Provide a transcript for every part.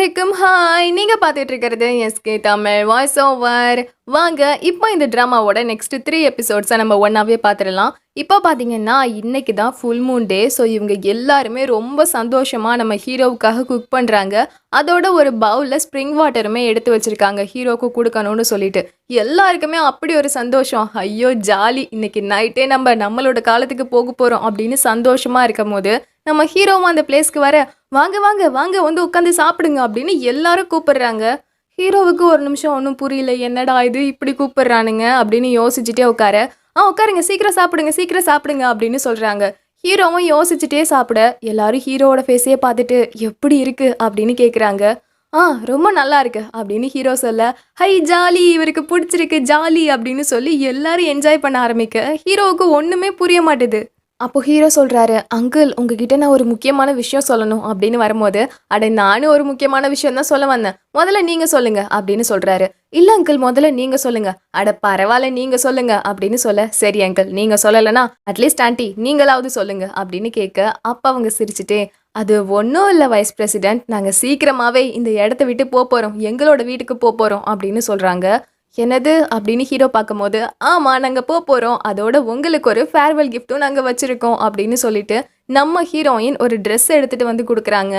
எல்லாருக்கும் ஹாய் நீங்க பார்த்துட்டு இருக்கிறது எஸ்கே தமிழ். வாய்ஸ் ஓவர் வாங்க இப்போ இந்த ட்ராமாவோட நெக்ஸ்ட் த்ரீ எபிசோட்ஸை நம்ம ஒன்னாவே பார்த்துடலாம். இப்போ பார்த்தீங்கன்னா இன்னைக்கு தான் ஃபுல் மூன் டே ஸோ இவங்க எல்லாருமே ரொம்ப சந்தோஷமாக நம்ம ஹீரோவுக்காக குக் பண்ணுறாங்க அதோட ஒரு பவுலில் ஸ்ப்ரிங் வாட்டருமே எடுத்து வச்சுருக்காங்க. ஹீரோவுக்கு கொடுக்கணும்னு சொல்லிட்டு. எல்லாருக்குமே அப்படி ஒரு சந்தோஷம். ஐயோ ஜாலி. இன்னைக்கு நைட்டே நம்ம நம்மளோட காலத்துக்கு போக போகிறோம் அப்படின்னு சந்தோஷமாக இருக்கும் போது நம்ம ஹீரோவும் அந்த பிளேஸ்க்கு வர வாங்க வாங்க வாங்க வந்து உட்காந்து சாப்பிடுங்க அப்படின்னு எல்லாரும் கூப்பிடுறாங்க. ஹீரோவுக்கு ஒரு நிமிஷம் ஒன்றும் புரியல என்னடா இது இப்படி கூப்பிடுறானுங்க? அப்படின்னு யோசிச்சுட்டே உட்கார. ஆ உட்காருங்க சீக்கிரம் சாப்பிடுங்க சீக்கிரம் சாப்பிடுங்க அப்படின்னு சொல்கிறாங்க ஹீரோவும் யோசிச்சுட்டே சாப்பிட எல்லாரும் ஹீரோவோட ஃபேஸையே பார்த்துட்டு எப்படி இருக்கு? அப்படின்னு கேட்குறாங்க ஆ ரொம்ப நல்லா இருக்கு அப்படின்னு ஹீரோ சொல்ல ஹை ஜாலி இவருக்கு பிடிச்சிருக்கு ஜாலி அப்படின்னு சொல்லி எல்லாரும் என்ஜாய் பண்ண ஆரம்பிக்க ஹீரோவுக்கு ஒன்றுமே புரிய மாட்டுது. அப்போ ஹீரோ சொல்கிறாரு அங்கிள் உங்ககிட்ட நான் ஒரு முக்கியமான விஷயம் சொல்லணும். அப்படின்னு வரும்போது அட நானும் ஒரு முக்கியமான விஷயம் தான் சொல்ல வந்தேன். முதல்ல நீங்கள் சொல்லுங்க அப்படின்னு சொல்கிறாரு இல்லை அங்கிள் முதல்ல நீங்கள் சொல்லுங்க. அட பரவாயில்ல நீங்கள் சொல்லுங்க அப்படின்னு சொல்ல சரி அங்கிள் நீங்கள் சொல்லலைன்னா அட்லீஸ்ட் ஆண்டி நீங்களாவது சொல்லுங்க அப்படின்னு கேட்க அப்போ அவங்க சிரிச்சுட்டே அது ஒன்றும் இல்லை வைஸ் பிரசிடென்ட். நாங்கள் சீக்கிரமாகவே இந்த இடத்த விட்டு போக போகிறோம் எங்களோட வீட்டுக்கு போக போகிறோம் அப்படின்னு சொல்கிறாங்க என்னது அப்படின்னு ஹீரோ பார்க்கும்போது ஆமாம் நாங்கள் போக போகிறோம் அதோட உங்களுக்கு ஒரு ஃபேர்வெல் கிஃப்ட்டும் நாங்கள் வச்சுருக்கோம் அப்படின்னு சொல்லிட்டு நம்ம ஹீரோயின் ஒரு ட்ரெஸ் எடுத்துகிட்டு வந்து கொடுக்குறாங்க.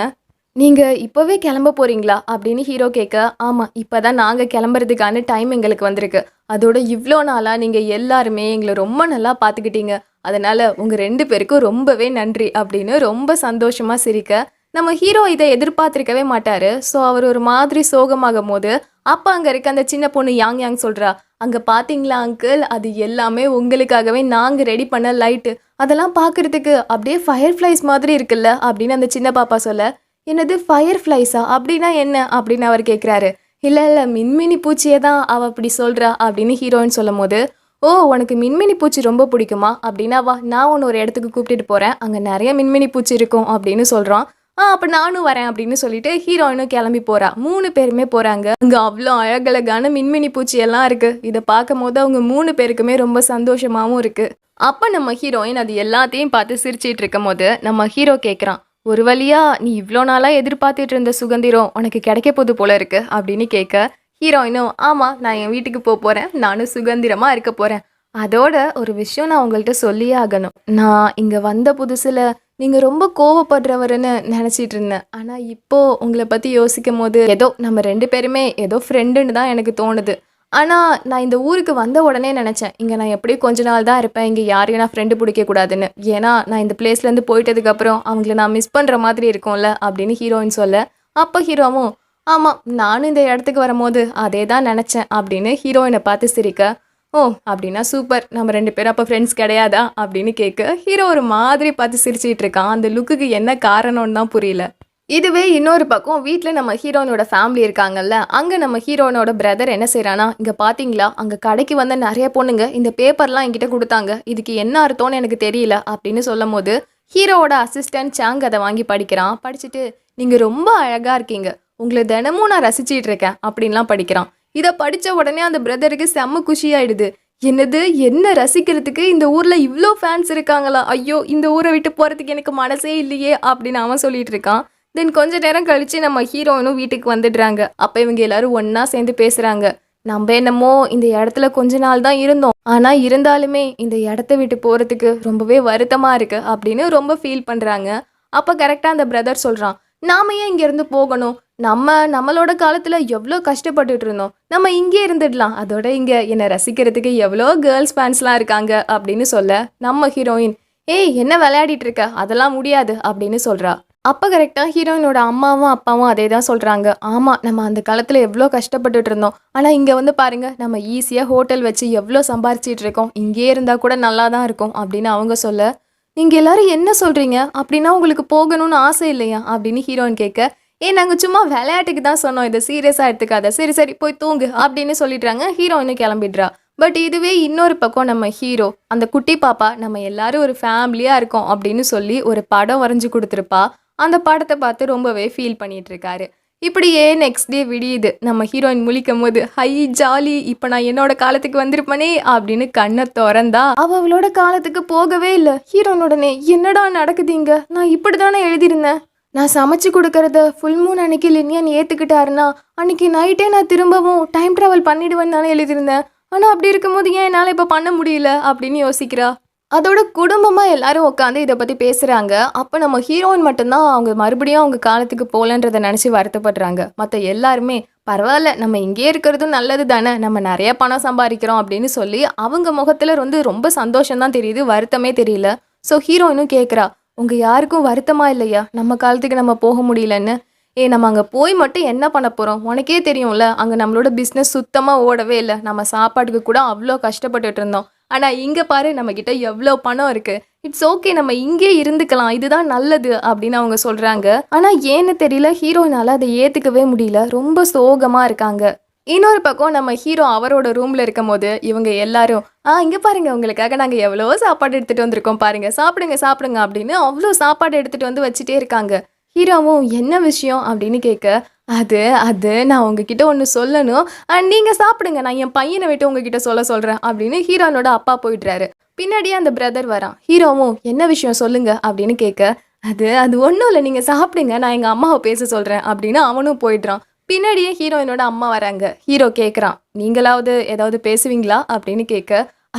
நீங்கள் இப்போவே கிளம்ப போகிறீங்களா அப்படின்னு ஹீரோ கேட்க ஆமாம் இப்போ தான் நாங்கள் கிளம்புறதுக்கான டைம் எங்களுக்கு வந்திருக்கு. அதோட இவ்வளோ நாளாக நீங்கள் எல்லாருமே எங்களை ரொம்ப நல்லா பார்த்துக்கிட்டீங்க அதனால் உங்கள் ரெண்டு பேருக்கும் ரொம்பவே நன்றி அப்படின்னு ரொம்ப சந்தோஷமாக சிரிக்க நம்ம ஹீரோ இதை எதிர்பார்த்திருக்கவே மாட்டாரு. ஸோ அவர் ஒரு மாதிரி சோகமாகும் போது அப்போ அங்கே இருக்க அந்த சின்ன பொண்ணு யாங் யாங் சொல்கிறா அங்கே பார்த்தீங்களா அங்கிள் அது எல்லாமே உங்களுக்காகவே நாங்கள் ரெடி பண்ண லைட்டு அதெல்லாம் பார்க்குறதுக்கு அப்படியே ஃபயர் ஃப்ளைஸ் மாதிரி இருக்குல்ல? அப்படின்னு அந்த சின்ன பாப்பா சொல்ல என்னது ஃபயர் ஃப்ளைஸா அப்படின்னா என்ன? அப்படின்னு அவர் கேட்குறாரு இல்லை இல்லை மின்மினி பூச்சியை தான் அவள் அப்படி சொல்கிறா அப்படின்னு ஹீரோயின் சொல்லும் போது ஓ உனக்கு மின்மினி பூச்சி ரொம்ப பிடிக்குமா? அப்படின்னா வா நான் ஒன்று ஒரு இடத்துக்கு கூப்பிட்டுட்டு போகிறேன் அங்கே நிறைய மின்மினி பூச்சி இருக்கும் அப்படின்னு சொல்கிறான் அப்போ நானும் வரேன் அப்படின்னு சொல்லிட்டு ஹீரோயினும் கிளம்பி போறா. மூணு பேருமே போறாங்க. அங்க அவ்வளோ அழகழகான மின்மினி பூச்சி எல்லாம் இருக்கு. இதை பார்க்கும் போது அவங்க மூணு பேருக்குமே ரொம்ப சந்தோஷமாவும் இருக்கு. அப்ப நம்ம ஹீரோயின் அது எல்லாத்தையும் பார்த்து சிரிச்சிட்டு இருக்கும் போது நம்ம ஹீரோ கேட்குறான் ஒரு வழியா நீ இவ்வளோ நாளா எதிர்பார்த்துட்டு இருந்த சுகந்திரம் உனக்கு கிடைக்க போது போல இருக்கு அப்படின்னு கேட்க ஹீரோயினும் ஆமா நான் என் வீட்டுக்கு போக போறேன். நானும் சுகந்திரமாக இருக்க போறேன். அதோட ஒரு விஷயம் நான் உங்கள்கிட்ட சொல்லியே ஆகணும். நான் இங்க வந்த புதுசுல நீங்கள் ரொம்ப கோவப்படுறவருன்னு நினச்சிட்டு இருந்தேன் ஆனால் இப்போது உங்களை பற்றி யோசிக்கும் போது ஏதோ நம்ம ரெண்டு பேருமே ஏதோ ஃப்ரெண்டுன்னு தான் எனக்கு தோணுது. ஆனால் நான் இந்த ஊருக்கு வந்த உடனே நினச்சேன் இங்கே நான் எப்படியும் கொஞ்ச நாள் தான் இருப்பேன் இங்கே யாரையும் நான் ஃப்ரெண்டு பிடிக்கக்கூடாதுன்னு. ஏன்னா நான் இந்த பிளேஸ்லேருந்து போயிட்டதுக்கப்புறம் அவங்கள நான் மிஸ் பண்ணுற மாதிரி இருக்கும்ல அப்படின்னு ஹீரோயின் சொல்ல. அப்போ ஹீரோவும் ஆமாம் நானும் இந்த இடத்துக்கு வரும்போது அதே தான் நினச்சேன் அப்படின்னு ஹீரோயினை பார்த்து சிரிக்க ஓ அப்படின்னா சூப்பர். நம்ம ரெண்டு பேரும் அப்போ ஃப்ரெண்ட்ஸ் கிடையாதா? அப்படின்னு கேட்க ஹீரோ ஒரு மாதிரி பார்த்து சிரிச்சிட்டு இருக்கான். அந்த லுக்குக்கு என்ன காரணம்னு தான் புரியல. இதுவே இன்னொரு பக்கம் வீட்டில் நம்ம ஹீரோனோட ஃபேமிலி இருக்காங்கல்ல அங்கே நம்ம ஹீரோனோட பிரதர் என்ன செய்கிறானா இங்கே பார்த்தீங்களா அங்கே கடைக்கு வந்த நிறைய பொண்ணுங்க இந்த பேப்பர்லாம் என்கிட்ட கொடுத்தாங்க. இதுக்கு என்ன அர்த்தம்னு எனக்கு தெரியல அப்படின்னு சொல்லும் போது ஹீரோவோட அசிஸ்டன்ட் சாங் அதை வாங்கி படிக்கிறான். படிச்சுட்டு நீங்கள் ரொம்ப அழகாக இருக்கீங்க. உங்களை தினமும் நான் ரசிச்சிட்டு இருக்கேன் அப்படின்லாம் படிக்கிறான். இதை படித்த உடனே அந்த பிரதருக்கு செம்ம குஷியாயிடுது. என்னது என்ன ரசிக்கிறதுக்கு இந்த ஊரில் இவ்வளோ ஃபேன்ஸ் இருக்காங்களா? ஐயோ இந்த ஊரை விட்டு போகிறதுக்கு எனக்கு மனசே இல்லையே அப்படின்னு அவன் சொல்லிட்டு இருக்கான். தென் கொஞ்ச நேரம் கழித்து நம்ம ஹீரோயினும் வீட்டுக்கு வந்துடுறாங்க. அப்போ இவங்க எல்லாரும் ஒன்றா சேர்ந்து பேசுகிறாங்க நம்ம என்னமோ இந்த இடத்துல கொஞ்ச நாள் தான் இருந்தோம். ஆனால் இருந்தாலுமே இந்த இடத்த விட்டு போகிறதுக்கு ரொம்பவே வருத்தமாக இருக்குது அப்படின்னு ரொம்ப ஃபீல் பண்ணுறாங்க அப்போ கரெக்டாக அந்த பிரதர் சொல்கிறான் நாம ஏன் இங்கேருந்து போகணும்? நம்ம நம்மளோட காலத்தில் எவ்வளோ கஷ்டப்பட்டுட்டு இருந்தோம் நம்ம இங்கே இருந்துடலாம். அதோட இங்கே என்னை ரசிக்கிறதுக்கு எவ்வளோ கேர்ள்ஸ் ஃபேன்ஸ்லாம் இருக்காங்க அப்படின்னு சொல்ல நம்ம ஹீரோயின் ஏய் என்ன விளையாடிட்டு இருக்க அதெல்லாம் முடியாது அப்படின்னு சொல்கிறா அப்போ கரெக்டாக ஹீரோயினோட அம்மாவும் அப்பாவும் அதே தான் சொல்கிறாங்க ஆமாம் நம்ம அந்த காலத்தில் எவ்வளோ கஷ்டப்பட்டுட்டு இருந்தோம் ஆனால் இங்கே வந்து பாருங்க நம்ம ஈஸியாக ஹோட்டல் வச்சு எவ்வளோ சம்பாரிச்சிட்டு இருக்கோம் இங்கே இருந்தால் கூட நல்லா தான் இருக்கும் அப்படின்னு அவங்க சொல்ல நீங்கள் எல்லாரும் என்ன சொல்கிறீங்க அப்படின்னா உங்களுக்கு போகணும்னு ஆசை இல்லையா? அப்படின்னு ஹீரோயின் கேட்க ஏ நாங்கள் சும்மா விளையாட்டுக்கு தான் சொன்னோம். இதை சீரியஸாக எடுத்துக்காத. சரி சரி போய் தூங்கு அப்படின்னு சொல்லிடுறாங்க ஹீரோயினு கிளம்பிடுறா. பட் இதுவே இன்னொரு பக்கம் நம்ம ஹீரோ அந்த குட்டி பாப்பா நம்ம எல்லாரும் ஒரு ஃபேமிலியாக இருக்கோம் அப்படின்னு சொல்லி ஒரு படம் வரைஞ்சி கொடுத்துருப்பா. அந்த படத்தை பார்த்து ரொம்பவே ஃபீல் பண்ணிட்டு இருக்காரு இப்படியே நெக்ஸ்ட் டே விடியுது. நம்ம ஹீரோயின் முழிக்கும் போது ஹை ஜாலி இப்போ நான் என்னோட காலத்துக்கு வந்திருப்பனே அப்படின்னு கண்ணை திறந்தா அவ அவளோட காலத்துக்கு போகவே இல்லை. ஹீரோனோடனே என்னடா நடக்குது இங்க? நான் இப்படி தானே எழுதியிருந்தேன். நான் சமைச்சு கொடுக்கறத ஃபுல் மூன் அன்னைக்கு லினியன் ஏற்றுக்கிட்டாருன்னா அன்னைக்கு நைட்டே நான் திரும்பவும் டைம் ட்ராவல் பண்ணிடுவேன்னு தானே எழுதியிருந்தேன். ஆனால் அப்படி இருக்கும்போது ஏன் என்னால் இப்போ பண்ண முடியல அப்படின்னு யோசிக்கிறா. அதோட குடும்பமாக எல்லாரும் உட்காந்து இதை பற்றி பேசுகிறாங்க அப்போ நம்ம ஹீரோயின் மட்டும்தான் அவங்க மறுபடியும் அவங்க காலத்துக்கு போகலன்றதை நினச்சி வருத்தப்படுறாங்க. மற்ற எல்லாருமே பரவாயில்ல நம்ம இங்கேயே இருக்கிறதும் நல்லது தானே நம்ம நிறைய பணம் சம்பாதிக்கிறோம் அப்படின்னு சொல்லி அவங்க முகத்தில் வந்து ரொம்ப சந்தோஷம் தான் தெரியுது வருத்தமே தெரியல. ஸோ ஹீரோயினும் கேட்குறா உங்கள் யாருக்கும் வருத்தமா இல்லையா? நம்ம காலத்துக்கு நம்ம போக முடியலன்னு. ஏ நம்ம அங்கே போய் மட்டும் என்ன பண்ண போகிறோம் உனக்கே தெரியும்ல அங்கே நம்மளோட பிஸ்னஸ் சுத்தமாக ஓடவே இல்லை. நம்ம சாப்பாட்டுக்கு கூட அவ்வளோ கஷ்டப்பட்டுட்டு இருந்தோம். ஆனால் இங்கே பாரு நம்மக்கிட்ட எவ்வளோ பணம் இருக்குது இட்ஸ் ஓகே நம்ம இங்கே இருந்துக்கலாம். இதுதான் நல்லது அப்படின்னு அவங்க சொல்கிறாங்க ஆனால் ஏன்னு தெரியல ஹீரோயினால் அதை ஏற்றுக்கவே முடியல. ரொம்ப சோகமாக இருக்காங்க. இன்னொரு பக்கம் நம்ம ஹீரோ அவரோட ரூமில் இருக்கும் போது இவங்க எல்லாரும் ஆ இங்கே பாருங்க உங்களுக்காக நாங்கள் எவ்வளோ சாப்பாடு எடுத்துகிட்டு வந்திருக்கோம் பாருங்க சாப்பிடுங்க சாப்பிடுங்க அப்படின்னு அவ்வளோ சாப்பாடு எடுத்துகிட்டு வந்து வச்சுட்டே இருக்காங்க. ஹீரோவும் என்ன விஷயம்? அப்படின்னு கேட்க அது அது நான் உங்ககிட்ட ஒன்று சொல்லணும். அண்ட் நீங்கள் சாப்பிடுங்க நான் என் பையனை விட்டு உங்ககிட்ட சொல்ல சொல்கிறேன் அப்படின்னு ஹீரோனோட அப்பா போயிடுறாரு. பின்னாடியே அந்த பிரதர் வரான். ஹீரோவும் என்ன விஷயம் சொல்லுங்க? அப்படின்னு கேட்க அது அது ஒன்றும் இல்லை நீங்கள் சாப்பிடுங்க நான் எங்கள் அம்மாவை பேச சொல்கிறேன் அப்படின்னு அவனும் போயிடுறான். பின்னாடியே ஹீரோயினோட அம்மா வராங்க. ஹீரோ கேட்குறான் நீங்களாவது ஏதாவது பேசுவீங்களா? அப்படின்னு கேட்க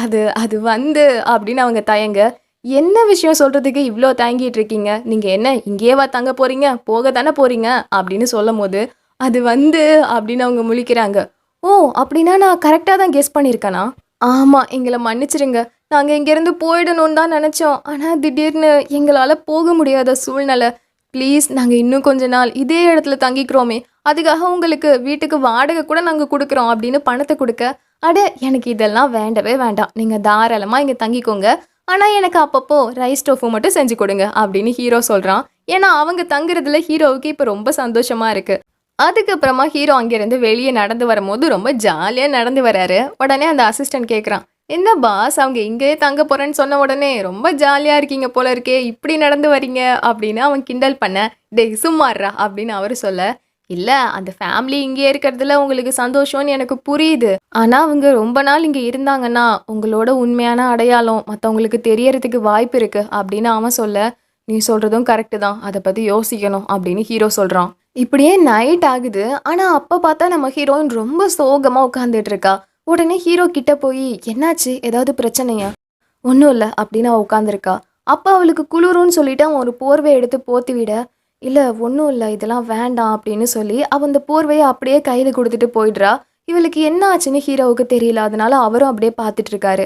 அது அது வந்து அப்படின்னு அவங்க தயங்க. என்ன விஷயம் சொல்கிறதுக்கு இவ்வளோ தயங்கிட்டு இருக்கீங்க? நீங்கள் என்ன இங்கேயேவா தங்க போகிறீங்க போக தானே போகிறீங்க அப்படின்னு சொல்லும் போது அது வந்து அப்படின்னு அவங்க முழிக்கிறாங்க. ஓ அப்படின்னா நான் கரெக்டாக தான் கெஸ் பண்ணியிருக்கேனா ஆமாம் எங்களை மன்னிச்சிருங்க. நாங்கள் இங்கேருந்து போயிடணும்னு தான் நினச்சோம். ஆனால் திடீர்னு எங்களால் போக முடியாத சூழ்நிலை. ப்ளீஸ் நாங்கள் இன்னும் கொஞ்ச நாள் இதே இடத்துல தங்கிக்கிறோமே. அதுக்காக உங்களுக்கு வீட்டுக்கு வாடகை கூட நாங்கள் கொடுக்குறோம் அப்படின்னு பணத்தை கொடுக்க அட எனக்கு இதெல்லாம் வேண்டவே வேண்டாம். நீங்கள் தாராளமாக இங்கே தங்கிக்கோங்க. ஆனால் எனக்கு அப்பப்போ ரைஸ் டோஃபு மட்டும் செஞ்சு கொடுங்க அப்படின்னு ஹீரோ சொல்கிறான் ஏன்னா அவங்க தங்குறதுல ஹீரோவுக்கு இப்போ ரொம்ப சந்தோஷமாக இருக்குது அதுக்கப்புறமா ஹீரோ அங்கேருந்து வெளியே நடந்து வரும்போது ரொம்ப ஜாலியாக நடந்து வராரு. உடனே அந்த அசிஸ்டன்ட் கேட்குறான் என்ன பாஸ் அவங்க இங்கேயே தங்க போகிறேன்னு சொன்ன உடனே ரொம்ப ஜாலியாக இருக்கீங்க போல இருக்கே இப்படி நடந்து வரீங்க அப்படின்னு அவன் கிண்டல் பண்ண டே சும்மாறா அப்படின்னு அவர் சொல்ல இல்லை அந்த ஃபேமிலி இங்கே இருக்கிறதுல உங்களுக்கு சந்தோஷம்னு எனக்கு புரியுது. ஆனால் அவங்க ரொம்ப நாள் இங்கே இருந்தாங்கன்னா உங்களோட உண்மையான அடையாளம் மற்றவங்களுக்கு தெரியறதுக்கு வாய்ப்பு இருக்கு அப்படின்னு அவன் சொல்ல நீ சொல்கிறதும் கரெக்டு தான். அதை பற்றி யோசிக்கணும் அப்படின்னு ஹீரோ சொல்கிறான் இப்படியே நைட் ஆகுது. ஆனால் அப்போ பார்த்தா நம்ம ஹீரோயின் ரொம்ப சோகமாக உட்காந்துட்டு இருக்கா. உடனே ஹீரோ கிட்ட போய் என்னாச்சு? ஏதாவது பிரச்சனையா? ஒன்றும் இல்லை அப்படின்னு அவள் உட்காந்துருக்கா அப்போ அவளுக்கு குளிரும்னு சொல்லிட்டு அவன் ஒரு போர்வை எடுத்து போத்தி விட இல்லை ஒன்றும் இல்லை இதெல்லாம் வேண்டாம் அப்படின்னு சொல்லி அவள் அந்த போர்வையை அப்படியே கையில் கொடுத்துட்டு போயிடுறா. இவளுக்கு என்ன ஆச்சுன்னு ஹீரோவுக்கு தெரியல. அதனால அவரும் அப்படியே பார்த்துட்டு இருக்காரு.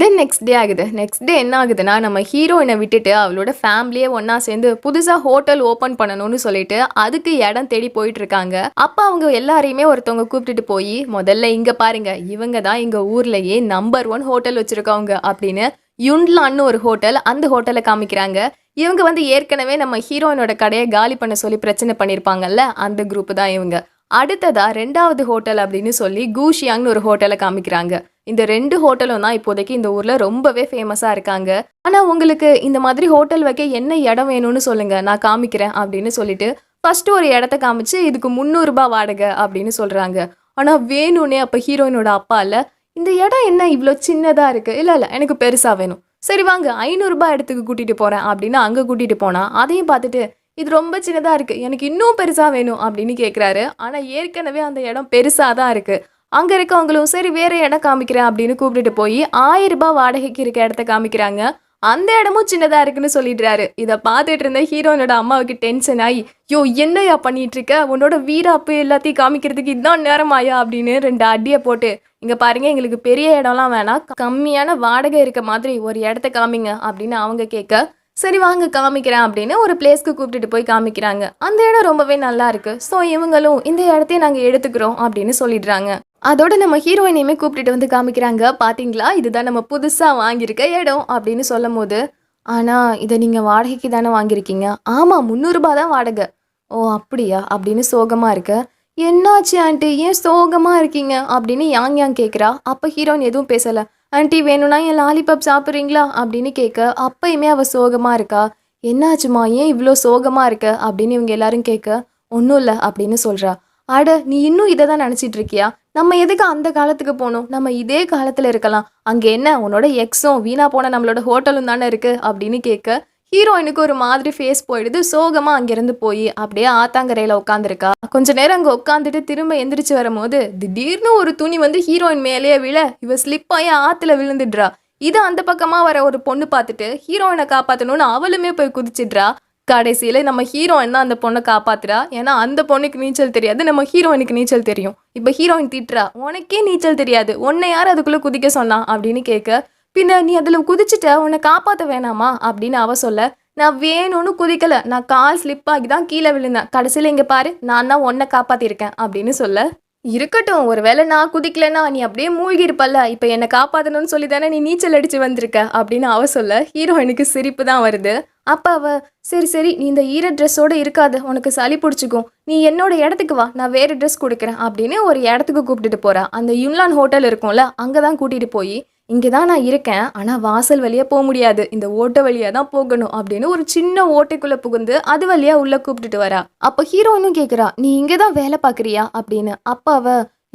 தென் நெக்ஸ்ட் டே ஆகுது. நெக்ஸ்ட் டே என்ன ஆகுதுன்னா நம்ம ஹீரோயினை விட்டுட்டு அவளோட ஃபேமிலியே ஒன்றா சேர்ந்து புதுசாக ஹோட்டல் ஓப்பன் பண்ணணும்னு சொல்லிட்டு அதுக்கு இடம் தேடி போயிட்டு இருக்காங்க. அப்போ அவங்க எல்லாரையுமே ஒருத்தவங்க கூப்பிட்டுட்டு போய் முதல்ல இங்கே பாருங்க. இவங்க தான் எங்கள் ஊர்லேயே நம்பர் ஒன் ஹோட்டல் வச்சுருக்கவங்க அப்படின்னு யுண்ட்லான்னு ஒரு ஹோட்டல் அந்த ஹோட்டலை காமிக்கிறாங்க. இவங்க வந்து ஏற்கனவே நம்ம ஹீரோயினோட கடையை காலி பண்ண சொல்லி பிரச்சனை பண்ணியிருப்பாங்கல்ல அந்த குரூப் தான் இவங்க. அடுத்ததா ரெண்டாவது ஹோட்டல் அப்படின்னு சொல்லி கூஷியாங்னு ஒரு ஹோட்டலை காமிக்கிறாங்க. இந்த ரெண்டு ஹோட்டலும் தான் இப்போதைக்கு இந்த ஊர்ல ரொம்பவே ஃபேமஸா இருக்காங்க. ஆனா உங்களுக்கு இந்த மாதிரி ஹோட்டல் வைக்க என்ன இடம் வேணும்னு சொல்லுங்க நான் காமிக்கிறேன் அப்படின்னு சொல்லிட்டு ஃபர்ஸ்ட் ஒரு இடத்த காமிச்சு இதுக்கு முந்நூறுபா வாடகை அப்படின்னு சொல்றாங்க. ஆனா வேணும்னே அப்ப ஹீரோயினோட அப்பா இல்லை இந்த இடம் என்ன இவ்வளோ சின்னதாக இருக்குது இல்லை இல்லை எனக்கு பெருசாக வேணும். சரி வாங்க ஐநூறுரூபா இடத்துக்கு கூட்டிகிட்டு போகிறேன் அப்படின்னு அங்கே கூட்டிகிட்டு போனால் அதையும் பார்த்துட்டு இது ரொம்ப சின்னதாக இருக்குது எனக்கு இன்னும் பெருசாக வேணும் அப்படின்னு கேட்குறாரு ஆனால் ஏற்கனவே அந்த இடம் பெருசாக தான் இருக்குது அங்கே இருக்கவங்களும் சரி வேறு இடம் காமிக்கிறேன் அப்படின்னு கூப்பிட்டுட்டு போய் ஆயிரம் ரூபாய் வாடகைக்கு இருக்க இடத்த காமிக்கிறாங்க. அந்த இடமும் சின்னதாக இருக்குன்னு சொல்லிடுறாரு. இதை பார்த்துட்டு இருந்த ஹீரோனோட அம்மாவுக்கு டென்ஷன் ஆகி யோ என்னையா பண்ணிட்டு இருக்க உன்னோட வீராப்பு எல்லாத்தையும் காமிக்கிறதுக்கு இதுதான் நேரமாயா? அப்படின்னு ரெண்டு அடியை போட்டு இங்கே பாருங்க எங்களுக்கு பெரிய இடம்லாம் வேணாம். கம்மியான வாடகை இருக்க மாதிரி ஒரு இடத்த காமிங்க அப்படின்னு அவங்க கேட்க சரி வாங்க காமிக்கிறேன் அப்படின்னு ஒரு பிளேஸ்க்கு கூப்பிட்டுட்டு போய் காமிக்கிறாங்க. அந்த இடம் ரொம்பவே நல்லா இருக்கு. ஸோ இவங்களும் இந்த இடத்தையும் நாங்கள் எடுத்துக்கிறோம் அப்படின்னு சொல்லிடுறாங்க. அதோட நம்ம ஹீரோயினையுமே கூப்பிட்டுட்டு வந்து காமிக்கிறாங்க. பார்த்தீங்களா இதுதான் நம்ம புதுசாக வாங்கியிருக்க இடம் அப்படின்னு சொல்லும் போது ஆனால் இதை நீங்கள் வாடகைக்கு தானே வாங்கியிருக்கீங்க? ஆமாம் முந்நூறுரூபா தான் வாடகை. ஓ அப்படியா? அப்படின்னு சோகமாக இருக்க. என்னாச்சு ஆண்டி? ஏன் சோகமாக இருக்கீங்க? அப்படின்னு யாங் யாங் கேட்குறா அப்போ ஹீரோயின் எதுவும் பேசலை. ஆண்டி வேணும்னா என் லாலிபாப் சாப்பிட்றீங்களா? அப்படின்னு கேட்க அப்பயுமே அவள் சோகமாக இருக்கா. என்னாச்சுமா? ஏன் இவ்வளோ சோகமாக இருக்க? அப்படின்னு இவங்க எல்லாரும் கேட்க ஒன்றும் இல்லை அப்படின்னு சொல்கிறா அட நீ இன்னும் இதை தான் நினச்சிட்டு இருக்கியா? நம்ம எதுக்கு அந்த காலத்துக்கு போகணும்? நம்ம இதே காலத்தில் இருக்கலாம். அங்கே என்ன? உன்னோட எக்ஸும் வீணா போன நம்மளோட ஹோட்டலும் தானே இருக்குது அப்படின்னு கேட்க ஹீரோயினுக்கு ஒரு மாதிரி ஃபேஸ் போயிடுது. சோகமாக அங்கேருந்து போய் அப்படியே ஆத்தாங்கரையில் உட்காந்துருக்கா கொஞ்ச நேரம் அங்கே உட்காந்துட்டு திரும்ப எந்திரிச்சு வரும்போது திடீர்னு ஒரு துணி வந்து ஹீரோயின் மேலேயே விழ. இவ ஸ்லிப் ஆகி ஆற்றுல விழுந்துடுறா. இது அந்த பக்கமாக வர ஒரு பொண்ணு பார்த்துட்டு ஹீரோயினை காப்பாற்றணும்னு அவளுமே போய் குதிச்சிடுறா. கடைசியில் நம்ம ஹீரோயின் தான் அந்த பொண்ணை காப்பாத்துறா? ஏன்னா அந்த பொண்ணுக்கு நீச்சல் தெரியாது நம்ம ஹீரோயினுக்கு நீச்சல் தெரியும். இப்போ ஹீரோயின் திட்டுறா உனக்கே நீச்சல் தெரியாது உன்னை யார் அதுக்குள்ளே குதிக்க சொன்னான் அப்படின்னு கேட்க பின்ன நீ அதில் குதிச்சுட்ட உன்னை காப்பாற்ற வேணாமா? அப்படின்னு அவ சொல்ல நான் வேணும்னு குதிக்கலை. நான் கால் ஸ்லிப் ஆகி தான் கீழே விழுந்தேன். கடைசியில் இங்கே பாரு நான் தான் உன்னை காப்பாற்றிருக்கேன் அப்படின்னு சொல்ல இருக்கட்டும் ஒரு வேளை நான் குதிக்கலன்னா நீ அப்படியே மூழ்கி இருப்பல்ல இப்போ என்னை காப்பாற்றணும்னு சொல்லி தானே நீ நீச்சல் அடித்து வந்திருக்க? அப்படின்னு அவ சொல்ல ஹீரோயினுக்கு சிரிப்பு தான் வருது. அப்போ அவள் சரி சரி நீ இந்த ஈர ட்ரெஸ்ஸோட இருக்காது உனக்கு சளி பிடிச்சிக்கும். நீ என்னோட இடத்துக்கு வா நான் வேறு ட்ரெஸ் கொடுக்குறேன் அப்படின்னு ஒரு இடத்துக்கு கூப்பிட்டுட்டு போகிறா அந்த யுன்லான் ஹோட்டல் இருக்கும்ல அங்கே தான் கூட்டிகிட்டு போய் இங்கே தான் நான் இருக்கேன் ஆனால் வாசல் வழியாக போக முடியாது. இந்த ஓட்டை வழியாக தான் போகணும் அப்படின்னு ஒரு சின்ன ஓட்டைக்குள்ளே புகுந்து அது வழியாக உள்ளே கூப்பிட்டுட்டு வரா. அப்போ ஹீரோயினும் கேட்குறா நீ இங்கே தான் வேலை பார்க்குறியா? அப்படின்னு. அப்போ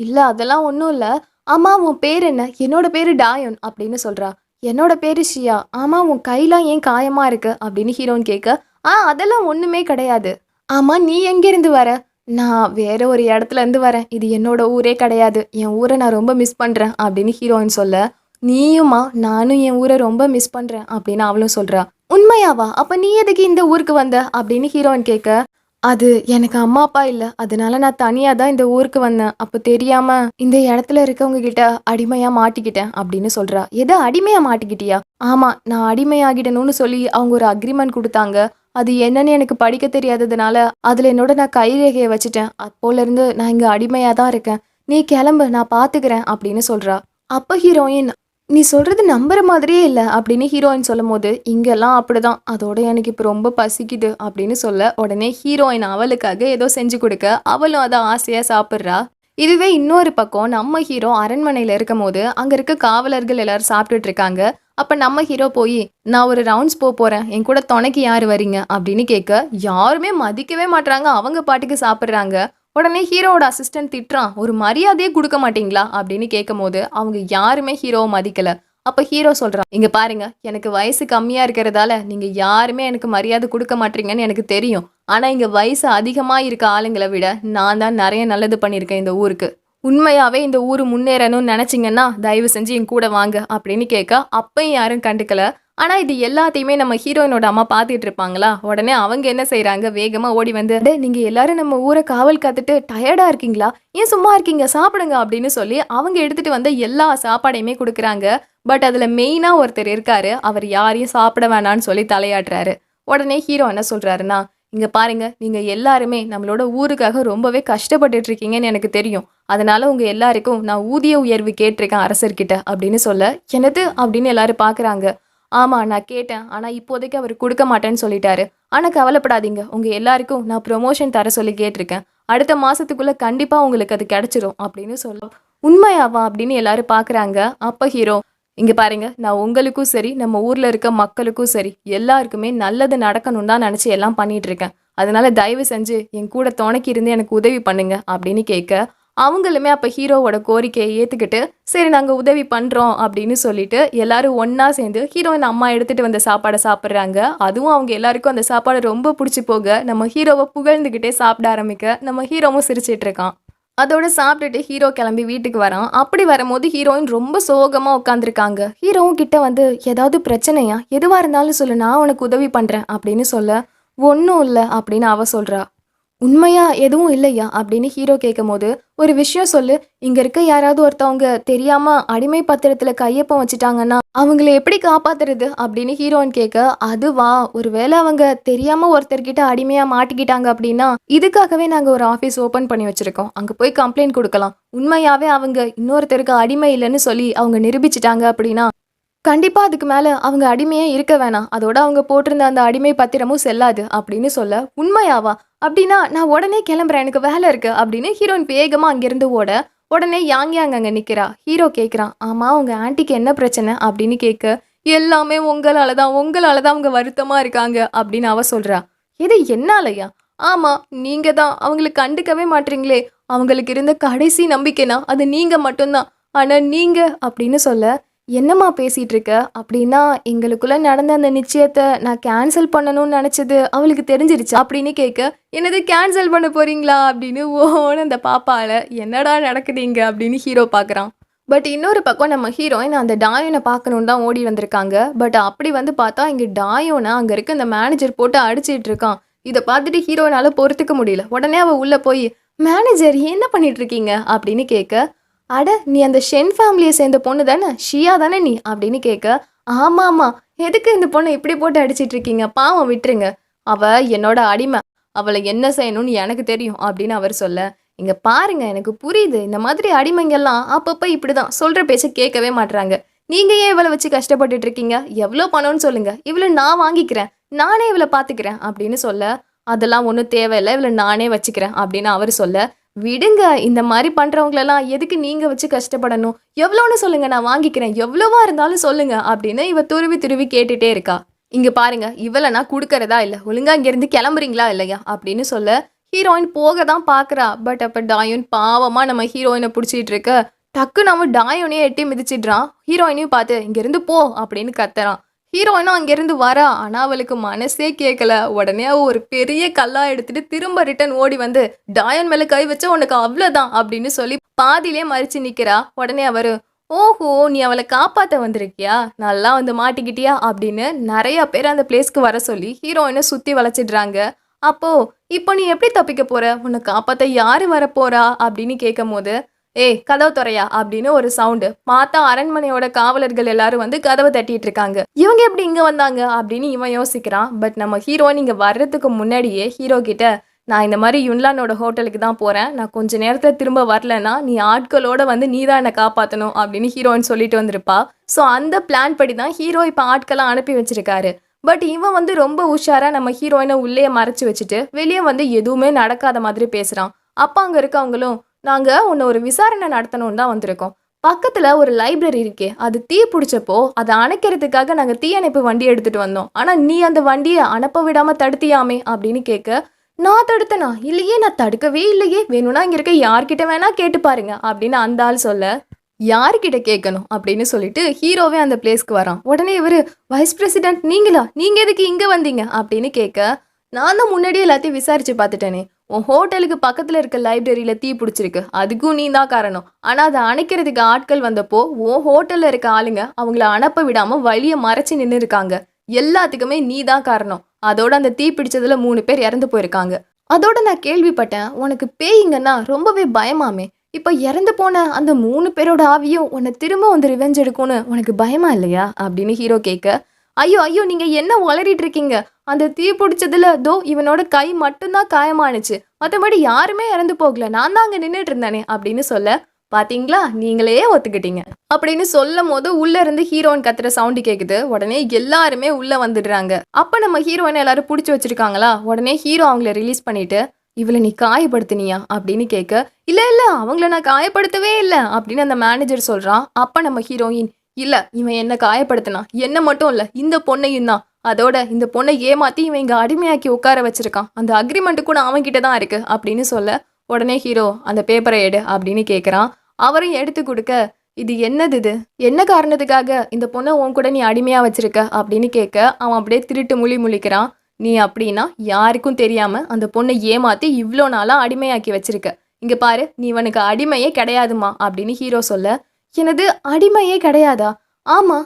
இல்லை அதெல்லாம் ஒன்றும் இல்லை. அம்மா உன் பேர் என்ன? என்னோட பேர் டாயோன் அப்படின்னு சொல்கிறா என்னோட பேர் ஷியா. ஆமாம் உன் கையெல்லாம் ஏன் காயமாக இருக்கு? அப்படின்னு ஹீரோன் கேட்க ஆ அதெல்லாம் ஒன்றுமே கிடையாது. ஆமாம் நீ எங்கேருந்து வர? நான் வேற ஒரு இடத்துல இருந்து வரேன். இது என்னோட ஊரே கிடையாது. என் ஊரை நான் ரொம்ப மிஸ் பண்ணுறேன் அப்படின்னு ஹீரோயின் சொல்ல நீயுமா நானும் என் ஊரை ரொம்ப மிஸ் பண்ணுறேன் அப்படின்னு அவளும் சொல்கிறா உண்மையாவா? அப்போ நீ எதுக்கு இந்த ஊருக்கு வந்த? அப்படின்னு ஹீரோயின் கேட்க அது எனக்கு அம்மா அப்பா இல்லை. அதனால நான் தனியாக தான் இந்த ஊருக்கு வந்தேன். அப்போ தெரியாமல் இந்த இடத்துல இருக்கவங்க கிட்ட அடிமையாக மாட்டிக்கிட்டேன் அப்படின்னு சொல்கிறா எதை அடிமையாக மாட்டிக்கிட்டியா? ஆமாம் நான் அடிமையாகிடணும்னு சொல்லி அவங்க ஒரு அக்ரிமெண்ட் கொடுத்தாங்க. அது என்னன்னு எனக்கு படிக்க தெரியாததுனால அதில் என்னோட நான் கைரேகையை வச்சுட்டேன். அப்போலேருந்து நான் இங்கே அடிமையாக தான் இருக்கேன். நீ கிளம்பு நான் பார்த்துக்கிறேன் அப்படின்னு சொல்கிறா அப்போ ஹீரோயின் நீ சொல்கிறது நம்புற மாதிரியே இல்லை அப்படின்னு ஹீரோயின் சொல்லும் போது இங்கெல்லாம் அப்படிதான். அதோட எனக்கு இப்போ ரொம்ப பசிக்குது அப்படின்னு சொல்ல உடனே ஹீரோயின் அவளுக்காக ஏதோ செஞ்சு கொடுக்க அவளும் அதை ஆசையாக சாப்பிட்றா. இதுவே இன்னொரு பக்கம் நம்ம ஹீரோ அரண்மனையில் இருக்கும் போது அங்கே இருக்க காவலர்கள் எல்லாரும் சாப்பிட்டுட்டு இருக்காங்க. அப்போ நம்ம ஹீரோ போய் நான் ஒரு ரவுண்ட்ஸ் போக போகிறேன் என் கூட துணைக்கு யார் வரீங்க? அப்படின்னு கேட்க யாருமே மதிக்கவே மாட்டுறாங்க அவங்க பாட்டுக்கு சாப்பிட்றாங்க. உடனே ஹீரோவோட அசிஸ்டன்ட் திட்டுறான் ஒரு மரியாதையே கொடுக்க மாட்டீங்களா? அப்படின்னு கேட்கும்போது அவங்க யாருமே ஹீரோவை மதிக்கல. அப்போ ஹீரோ சொல்கிறான் இங்கே பாருங்க எனக்கு வயசு கம்மியாக இருக்கிறதால நீங்கள் யாருமே எனக்கு மரியாதை கொடுக்க மாட்டீங்கன்னு எனக்கு தெரியும். ஆனால் இங்கே வயசு அதிகமாக இருக்க ஆளுங்களை விட நான் தான் நிறைய நல்லது பண்ணியிருக்கேன் இந்த ஊருக்கு. உண்மையாகவே இந்த ஊர் முன்னேறணும்னு நினச்சிங்கன்னா தயவு செஞ்சு என் கூட வாங்க அப்படின்னு கேட்க அப்பயும் யாரும் கண்டுக்கல. ஆனால் இது எல்லாத்தையுமே நம்ம ஹீரோயினோட அம்மா பார்த்துட்டு இருப்பாங்களா? உடனே அவங்க என்ன செய்கிறாங்க வேகமாக ஓடி வந்து நீங்கள் எல்லாரும் நம்ம ஊரை காவல் காத்துட்டு டயர்டாக இருக்கீங்களா? ஏன் சும்மா இருக்கீங்க? சாப்பிடுங்க அப்படின்னு சொல்லி அவங்க எடுத்துகிட்டு வந்த எல்லா சாப்பாடையுமே கொடுக்குறாங்க. பட் அதில் மெயினாக ஒருத்தர் இருக்காரு. அவர் யாரையும் சாப்பிட வேணாம்னு சொல்லி தலையாடுறாரு உடனே ஹீரோ என்ன சொல்கிறாருன்னா இங்கே பாருங்க நீங்கள் எல்லாருமே நம்மளோட ஊருக்காக ரொம்பவே கஷ்டப்பட்டுட்டு இருக்கீங்கன்னு எனக்கு தெரியும். அதனால உங்கள் எல்லாருக்கும் நான் ஊதிய உயர்வு கேட்டிருக்கேன் அரசர்கிட்ட அப்படின்னு சொல்ல எனது அப்படின்னு எல்லாரும் பார்க்குறாங்க ஆமாம் நான் கேட்டேன். ஆனால் இப்போதைக்கு அவர் கொடுக்க மாட்டேன்னு சொல்லிட்டாரு. ஆனால் கவலைப்படாதீங்க. உங்கள் எல்லாருக்கும் நான் ப்ரொமோஷன் தர சொல்லி கேட்டிருக்கேன். அடுத்த மாதத்துக்குள்ளே கண்டிப்பாக உங்களுக்கு அது கிடச்சிரும் அப்படின்னு சொல்ல. உண்மையாவா அப்படின்னு எல்லாரும் பார்க்குறாங்க அப்ப ஹீரோ இங்கே பாருங்க. நான் உங்களுக்கும் சரி நம்ம ஊரில் இருக்க மக்களுக்கும் சரி எல்லாருக்குமே நல்லது நடக்கணும் தான் நினச்சி எல்லாம் பண்ணிகிட்ருக்கேன் இருக்கேன். அதனால தயவு செஞ்சு என் கூட துணைக்கி இருந்து எனக்கு உதவி பண்ணுங்க அப்படின்னு கேட்க அவங்களுமே அப்போ ஹீரோவோட கோரிக்கையை ஏற்றுக்கிட்டு சரி நாங்கள் உதவி பண்ணுறோம் அப்படின்னு சொல்லிட்டு எல்லாரும் ஒன்றா சேர்ந்து ஹீரோயின் அம்மா எடுத்துகிட்டு வந்த சாப்பாடை சாப்பிட்றாங்க. அதுவும் அவங்க எல்லாருக்கும் அந்த சாப்பாடு ரொம்ப பிடிச்சி போக நம்ம ஹீரோவை புகழ்ந்துக்கிட்டே சாப்பிட ஆரம்பிக்க நம்ம ஹீரோவும் சிரிச்சிட்டு இருக்கான். அதோட சாப்பிட்டுட்டு ஹீரோ கிளம்பி வீட்டுக்கு வரான். அப்படி வரும்போது ஹீரோயின் ரொம்ப சோகமாக உட்காந்துருக்காங்க ஹீரோவும் கிட்ட வந்து ஏதாவது பிரச்சனையா? எதுவாக இருந்தாலும் சொல்லு நான் உனக்கு உதவி பண்ணுறேன் அப்படின்னு சொல்ல ஒன்றும் இல்லை அப்படின்னு அவ சொல்கிறா உண்மையா எதுவும் இல்லையா அப்படின்னு ஹீரோ கேட்கும்போது ஒரு விஷயம் சொல்லு. இங்க இருக்க யாராவது ஒருத்தவங்க தெரியாம அடிமை பத்திரத்துல கையொப்பம் வச்சுட்டாங்கன்னா அவங்கள எப்படி காப்பாத்துறது அப்படின்னு ஹீரோயின் கேட்க அதுவா? ஒருவேளை அவங்க தெரியாம ஒருத்தர்கிட்ட அடிமையா மாட்டிக்கிட்டாங்க அப்படின்னா இதுக்காகவே நாங்க ஒரு ஆஃபீஸ் ஓபன் பண்ணி வச்சிருக்கோம். அங்க போய் கம்ப்ளைண்ட் கொடுக்கலாம். உண்மையாவே அவங்க இன்னொருத்தருக்கு அடிமை இல்லைன்னு சொல்லி அவங்க நிரூபிச்சிட்டாங்க அப்படின்னா கண்டிப்பாக அதுக்கு மேலே அவங்க அடிமையே இருக்க வேணாம். அதோட அவங்க போட்டிருந்த அந்த அடிமை பத்திரமும் செல்லாது அப்படின்னு சொல்ல உண்மையாவா? அப்படின்னா நான் உடனே கிளம்புறேன். எனக்கு வேலை இருக்குது அப்படின்னு ஹீரோயின் வேகமாக அங்கேருந்து ஓட உடனே யாங் அங்கே நிற்கிறா ஹீரோ கேட்குறான் ஆமாம் உங்கள் ஆண்டிக்கு என்ன பிரச்சனை? அப்படின்னு கேட்க எல்லாமே உங்களால் தான். உங்களால் தான் அவங்க வருத்தமாக இருக்காங்க. அப்படின்னு அவ சொல்கிறா இது என்னாலயா? ஆமாம் நீங்கள் தான். அவங்களுக்கு கண்டுக்கவே மாட்டீங்களே. அவங்களுக்கு இருந்த கடைசி நம்பிக்கைனா அது நீங்கள் மட்டும்தான். ஆனால் நீங்கள் அப்படின்னு சொல்ல என்னம்மா பேசிகிட்டு இருக்க அப்படின்னா எங்களுக்குள்ளே நடந்த அந்த நிச்சயத்தை நான் கேன்சல் பண்ணணும்னு நினச்சது அவளுக்கு தெரிஞ்சிருச்சு? அப்படின்னு கேட்க என்னது கேன்சல் பண்ண போகிறீங்களா அப்படின்னு ஓன்னு அந்த பாப்பாவில் என்னடா நடக்குதுங்க அப்படின்னு ஹீரோ பார்க்குறான் பட் இன்னொரு பக்கம் நம்ம ஹீரோயின் அந்த டாயோனை பார்க்கணுன்னு தான் ஓடி வந்திருக்காங்க. பட் அப்படி வந்து பார்த்தா இங்கே டாயோனை அங்கே இருக்க அந்த மேனேஜர் போட்டு அடிச்சிட்டு இருக்கான். இதை பார்த்துட்டு ஹீரோயினால பொறுத்துக்க முடியல. உடனே அவள் உள்ளே போய் மேனேஜர் என்ன பண்ணிட்டு இருக்கீங்க? அப்படின்னு கேட்க அட நீ அந்த ஷென் ஃபேமிலியை சேர்ந்த பொண்ணு தானே? ஷியா தானே நீ? அப்படின்னு கேட்க ஆமாம் ஆமாம் எதுக்கு இந்த பொண்ணை இப்படி போட்டு அடிச்சிட்டு இருக்கீங்க? பாவம் விட்டுருங்க. அவ என்னோட அடிமை. அவளை என்ன செய்யணும்னு எனக்கு தெரியும் அப்படின்னு அவர் சொல்ல. இங்க பாருங்க எனக்கு புரியுது. இந்த மாதிரி அடிமைங்கெல்லாம் அப்பப்ப இப்படிதான். சொல்ற பேச்ச கேட்கவே மாட்றாங்க. நீங்க ஏன் இவளை வச்சு கஷ்டப்பட்டுட்டு இருக்கீங்க? எவ்வளோ பணம்னு சொல்லுங்க. இவளை நான் வாங்கிக்கிறேன். நானே இவளை பாத்துக்கிறேன் அப்படின்னு சொல்ல அதெல்லாம் ஒன்றும் தேவையில்லை. இவளை நானே வச்சுக்கிறேன் அப்படின்னு அவர் சொல்ல விடுங்க இந்த மாதிரி பண்ணுறவங்களெல்லாம் எதுக்கு நீங்கள் வச்சு கஷ்டப்படணும்? எவ்வளோன்னு சொல்லுங்க நான் வாங்கிக்கிறேன். எவ்வளோவா இருந்தாலும் சொல்லுங்க அப்படின்னு இவ துருவி துருவி கேட்டுட்டே இருக்கா. இங்கே பாருங்க இவளை நான் கொடுக்கறதா இல்லை ஒழுங்கா இங்கேருந்து கிளம்புறீங்களா இல்லையா அப்படின்னு சொல்ல ஹீரோயின் போக தான் பார்க்குறா பட் அப்போ டாயோன் பாவமாக நம்ம ஹீரோயினை பிடிச்சிட்டு இருக்க. டக்குன்னு நம்ம டாயோனையே எட்டி மிதிச்சிடுறான். ஹீரோயினையும் பார்த்து இங்கேருந்து போ அப்படின்னு கத்துறான். ஹீரோயினும் அங்கேருந்து வரா. ஆனால் அவளுக்கு மனசே கேட்கல உடனே அவள் ஒரு பெரிய கல்லா எடுத்துட்டு திரும்ப ரிட்டன் ஓடி வந்து டாயன் மேலே கை வச்சா உனக்கு அவ்வளோதான் அப்படின்னு சொல்லி பாதியிலே மறிச்சு நிற்கிறா உடனே அவர் ஓஹோ நீ அவளை காப்பாற்ற வந்திருக்கியா? நல்லா வந்து மாட்டிக்கிட்டியா? அப்படின்னு நிறைய பேர் அந்த பிளேஸ்க்கு வர சொல்லி ஹீரோயினை சுற்றி வளைச்சிடுறாங்க. அப்போ இப்போ நீ எப்படி தப்பிக்க போற? உன்னை காப்பாற்ற யாரு வரப்போறா அப்படின்னு கேட்கும் போது ஏய் கதவு துறையா அப்படின்னு ஒரு சவுண்டு மாத்தா அரண்மனையோட காவலர்கள் எல்லாரும் வந்து கதவை தட்டிட்டு இருக்காங்க. இவங்க எப்படி இங்க வந்தாங்க அப்படின்னு இவன் யோசிக்கிறான். பட் நம்ம ஹீரோயின் நீங்க வர்றதுக்கு முன்னாடியே ஹீரோ கிட்ட நான் இந்த மாதிரி யுன்லானோட ஹோட்டலுக்கு தான் போறேன். நான் கொஞ்ச நேரத்தில் திரும்ப வரலன்னா நீ ஆட்களோட வந்து நீ தான் என்னை காப்பாற்றணும் அப்படின்னு ஹீரோயின் சொல்லிட்டு வந்திருப்பா. ஸோ அந்த பிளான் படி தான் ஹீரோ இப்போ ஆட்களை அனுப்பி வச்சிருக்காரு. பட் இவன் வந்து ரொம்ப உஷாராக நம்ம ஹீரோயினை உள்ளே மறைச்சு வச்சுட்டு வெளியே வந்து எதுவுமே நடக்காத மாதிரி பேசுகிறான் அப்போ அங்கே இருக்கவங்களும் நாங்கள் உன்னை ஒரு விசாரணை நடத்தணும்னு தான் வந்திருக்கோம். பக்கத்தில் ஒரு லைப்ரரி இருக்கே அது தீ பிடிச்சப்போ அதை அணைக்கிறதுக்காக நாங்கள் தீயணைப்பு வண்டி எடுத்துகிட்டு வந்தோம். ஆனால் நீ அந்த வண்டியை அனுப்ப விடாமல் தடுத்தியாமே அப்படின்னு கேட்க நான் தடுத்தனா? இல்லையே நான் தடுக்கவே இல்லையே. வேணும்னா இங்கே இருக்க யார்கிட்ட வேணா கேட்டு பாருங்க அப்படின்னு அந்த ஆள் சொல்ல யார்கிட்ட கேட்கணும்? அப்படின்னு சொல்லிட்டு ஹீரோவே அந்த பிளேஸ்க்கு வரான். உடனே இவரு வைஸ் பிரசிடென்ட் நீங்களா? நீங்கள் எதுக்கு இங்கே வந்தீங்க? அப்படின்னு கேட்க நான் தான் முன்னாடியே எல்லாத்தையும் விசாரித்து பார்த்துட்டேனே. உன் ஹோட்டலுக்கு பக்கத்தில் இருக்க லைப்ரரியில் தீ பிடிச்சிருக்கு. அதுக்கும் நீ தான் காரணம். ஆனால் அதை அணைக்கிறதுக்கு ஆட்கள் வந்தப்போ உன் ஹோட்டலில் இருக்க ஆளுங்க அவங்கள அனுப்ப விடாமல் வழியை மறைச்சி நின்று இருக்காங்க. எல்லாத்துக்குமே நீ தான் காரணம். அதோட அந்த தீ பிடிச்சதுல மூணு பேர் இறந்து போயிருக்காங்க. அதோட நான் கேள்விப்பட்டேன் உனக்கு பேயிங்கன்னா ரொம்பவே பயமாமே. இப்போ இறந்து போன அந்த மூணு பேரோட ஆவியும் உன்னை திரும்ப வந்து ரிவெஞ்ச் எடுக்கும்னு உனக்கு பயமா இல்லையா? அப்படின்னு ஹீரோ கேட்க ஐயோ ஐயோ நீங்கள் என்ன உளறிட்டு இருக்கீங்க? அந்த தீ பிடிச்சதுல அதோ இவனோட கை மட்டும்தான் காயமானுச்சு. மற்றபடி யாருமே இறந்து போகல. நான் தான் அங்க நின்றுட்டு இருந்தானே அப்படின்னு சொல்ல பாத்தீங்களா? நீங்களே ஒத்துக்கிட்டீங்க. அப்படின்னு சொல்லும் போது உள்ள இருந்து ஹீரோயின் கத்துற சவுண்டு கேக்குது. உடனே எல்லாருமே உள்ள வந்துடுறாங்க. அப்ப நம்ம ஹீரோயின் எல்லாரும் பிடிச்சி வச்சிருக்காங்களா? உடனே ஹீரோ அவங்கள ரிலீஸ் பண்ணிட்டு இவளை நீ காயப்படுத்தினியா? அப்படின்னு கேட்க இல்ல இல்ல அவங்கள நான் காயப்படுத்தவே இல்லை. அப்படின்னு அந்த மேனேஜர் சொல்றான். அப்ப நம்ம ஹீரோயின் இல்ல இவன் என்ன காயப்படுத்தினா. என்ன மட்டும் இல்ல இந்த பொண்ணையும் தான் அதோட இந்த பொண்ணை ஏமாத்தி இவன் இங்கே அடிமையாக்கி உட்கார வச்சிருக்கான். அந்த அக்ரிமெண்ட் கூட அவன் கிட்ட தான் இருக்கு அப்படின்னு சொல்ல உடனே ஹீரோ அந்த பேப்பரை எடு அப்படின்னு கேட்குறான் அவரையும் எடுத்து கொடுக்க இது என்னது இது? என்ன காரணத்துக்காக இந்த பொண்ணை உன் கூட நீ அடிமையாக வச்சிருக்க? அப்படின்னு கேட்க அவன் அப்படியே திருட்டு முழி முழிக்கிறான். நீ அப்படின்னா யாருக்கும் தெரியாம அந்த பொண்ணை ஏமாத்தி இவ்வளோ நாளாக அடிமையாக்கி வச்சிருக்க. இங்க பாரு நீ இவனுக்கு அடிமையே கிடையாதுமா அப்படின்னு ஹீரோ சொல்ல எனது அடிமையே கிடையாதா? ஆமா